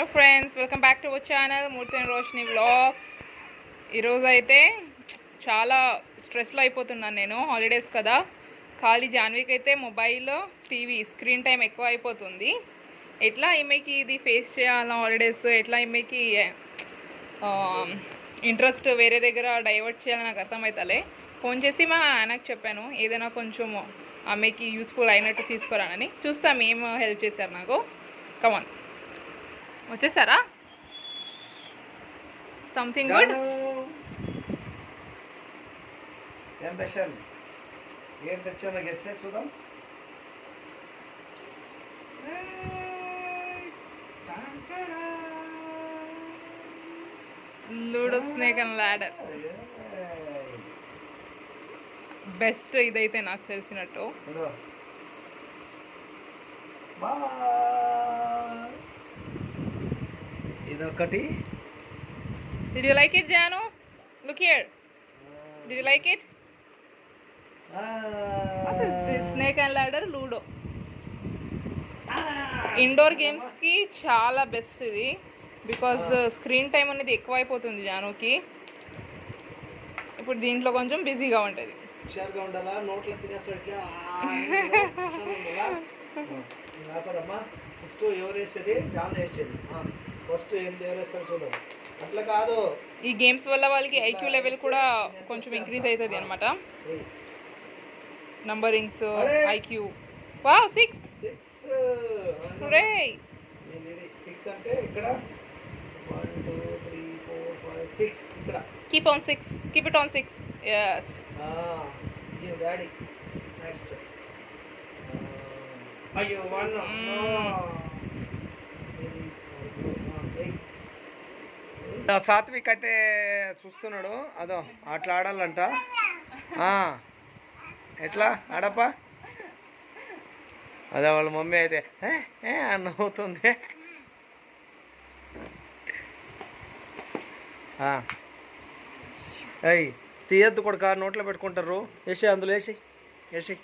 Hello friends welcome back to our channel Murthy and Roshini vlogs. ఈరోజు అయితే చాలా స్ట్రెస్లో అయిపోతున్నాను నేను హాలిడేస్ కదా. ఖాళీ జాన్వీకి అయితే మొబైల్ టీవీ స్క్రీన్ టైం ఎక్కువ అయిపోతుంది. ఎట్లా ఈమెకి ఇది ఫేస్ చేయాలా హాలిడేస్? ఎట్లా ఈమెకి ఇంట్రెస్ట్ వేరే దగ్గర డైవర్ట్ చేయాలని నాకు అర్థమవుతలే ఫోన్ చేసి మా ఆయనకు చెప్పాను ఏదైనా కొంచెం ఆమెకి యూస్ఫుల్ అయినట్టు తీసుకురానని. చూస్తాం ఏం హెల్ప్ చేశారు నాకు. కమాన్ వచ్చేసారా? Something good. ఏం స్పెషల్ ఏం తెచ్చానో చూద్దాం. Ludo snake and ladder best ఇదైతే నాకు తెలిసినట్టు. ఇదొకటి did you like it Jaanu look here did you like it snake and ladder ludo indoor గేమ్స్కి చాలా బెస్ట్ ఇది బికాజ్ స్క్రీన్ టైం అనేది ఎక్కువ అయిపోతుంది జానుకి ఇప్పుడు దీంట్లో కొంచెం బిజీగా ఉంటుంది హుషారుగా ఉండాలా నోట్లో ఇట్లా నెక్స్ట్ ఎవరు వేసేది జాన్ వేసేది ఫస్ట్ ఏం ఎవరు వేస్తారు చూద్దాం. అట్లా కాదు. ఈ గేమ్స్ వల్ల వాళ్ళకి ఐక్యూ లెవెల్ కూడా కొంచెం ఇంక్రీజ్ అవుతుంది అనమాట నంబరింగ్స్ ఐక్యూ. వా సిక్స్. సిక్స్ అంటే ఇక్కడ one two three four five six ఇక్కడ. Keep on six keep it on six yes ఆ, ఇది డాడీ నెక్స్ట్ అయ్యో వన్ సాత్విక్ అయితే చూస్తున్నాడు. అదో అట్లా ఆడాలంట. ఎట్లా? ఆడప్పా? అదే వాళ్ళ మమ్మీ అయితే "ఏ, ఏ" నవ్వుతుంది ఏయ్ తీయద్దు కొడుక నోట్లో పెట్టుకుంటారు. వేసి అందులో వేసి వేసి